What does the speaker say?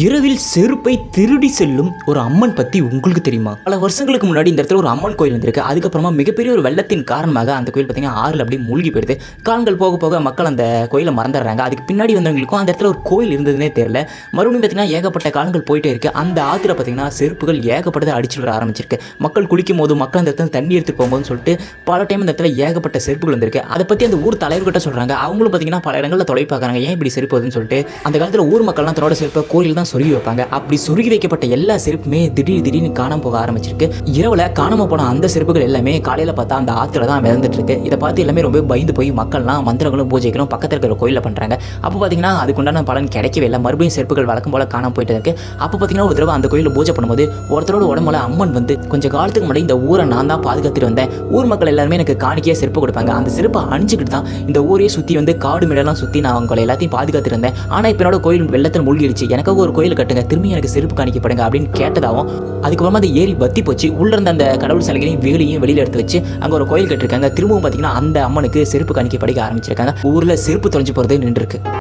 இரவில் செருப்பை திருடி செல்லும் ஒரு அம்மன் பத்தி உங்களுக்கு தெரியுமா? பல வருஷங்களுக்கு முன்னாடி இந்த இடத்துல ஒரு அம்மன் கோயில் வந்திருக்கு. அதுக்கப்புறமா மிகப்பெரிய ஒரு வெள்ளத்தின் காரணமாக அந்த கோயில் பார்த்தீங்கன்னா ஆறுல அப்படியே மூழ்கி போயிடுது. காலங்கள் போக போக மக்கள் அந்த கோயிலை மறந்துடுறாங்க. அதுக்கு பின்னாடி வந்தவங்களுக்கும் அந்த இடத்துல ஒரு கோயில் இருந்ததுனே தெரியல. மறுபடியும் பார்த்தீங்கன்னா ஏகப்பட்ட காலங்கள் போயிட்டே இருக்கு. அந்த ஆத்துல பார்த்தீங்கன்னா செருப்புகள் ஏகப்பட்டதை அடிச்சு வர ஆரம்பிச்சிருக்கு. மக்கள் குளிக்கும் போது மக்கள் அந்த இடத்துல தண்ணி எடுத்துட்டு போகும்போதுன்னு சொல்லிட்டு பல டைம் அந்த இடத்துல ஏகப்பட்ட செருப்புகள் வந்திருக்கு. அதை பத்தி அந்த ஊர் தலைவர்கிட்ட சொல்றாங்க. அவங்களும் பார்த்தீங்கன்னா பல இடங்களில் தொலை பார்க்குறாங்க ஏன் இப்படி செருப்பு வருதுன்னு சொல்லிட்டு. அந்த காலத்தில் ஊர் மக்கள்லாம் தன்னோட செருப்பை கோயில் தான் சொருகி வைப்பாங்க. அப்படி சொருகி வைக்கப்பட்ட எல்லா செருப்புமே திடீர் திடீர்னு காணாம போக ஆரம்பிச்சிருக்கு. இரவுல காணாம போன அந்த செருப்புகள் எல்லாமே காலையில பார்த்தா அந்த ஆத்துல தான் மிதந்துட்டு இருக்கு இதை பார்த்து எல்லாமே ரொம்ப பயந்து போய் மக்கள்லாம் மந்திரங்களும் பூஜைகளும் பக்கத்தில் இருக்கிற கோயிலில் பண்றாங்க. அப்போ பார்த்தீங்கன்னா அதுக்குண்டான பலன் கிடைக்கவே இல்லை. மறுபடியும் செருப்புகள் வழக்கம் போல காணாம போயிட்டு இருக்கு. அப்போ பார்த்தீங்கன்னா ஒரு தடவை அந்த கோயிலில் பூஜை பண்ணும்போது ஒருத்தரோட உடம்புல அம்மன் வந்து கொஞ்சம் காலத்துக்கு முன்னாடி இந்த ஊரை நான் தான் பாதுகாத்துட்டு வந்தேன். ஊர் மக்கள் எல்லாருமே எனக்கு காணிக்கையாக செருப்பு கொடுப்பாங்க. அந்த செருப்பை அணிஞ்சுக்கிட்டு தான் இந்த ஊரையே சுற்றி வந்து காடு மேடெல்லாம் சுற்றி நான் அவங்களை எல்லாத்தையும் பாதுகாத்துட்டு இருந்தேன். ஆனால் இப்போ என்னோட கோயில் வெள்ளத்தில் மூழ்கிடுச்சு. எனக்காக ஒரு கோயில் கட்டுங்க. திரும்பி எனக்கு செருப்பு காணிக்கப்படுங்க அப்படின்னு கேட்டதாகவும் அதுக்கப்புறமா அந்த ஏரி பத்தி போச்சு. உள்ள இருந்த அந்த கடவுள் சிலைகளையும் வேலையும் வெளியில் எடுத்து வச்சு அங்கே ஒரு கோயில் கட்டிருக்காங்க. திரும்பவும் பார்த்தீங்கன்னா அந்த அம்மனுக்கு செருப்பு காணிக்க ஆரம்பிச்சிருக்காங்க. ஊரில் செருப்பு தொலைஞ்சு போகிறது நின்றுருக்கு.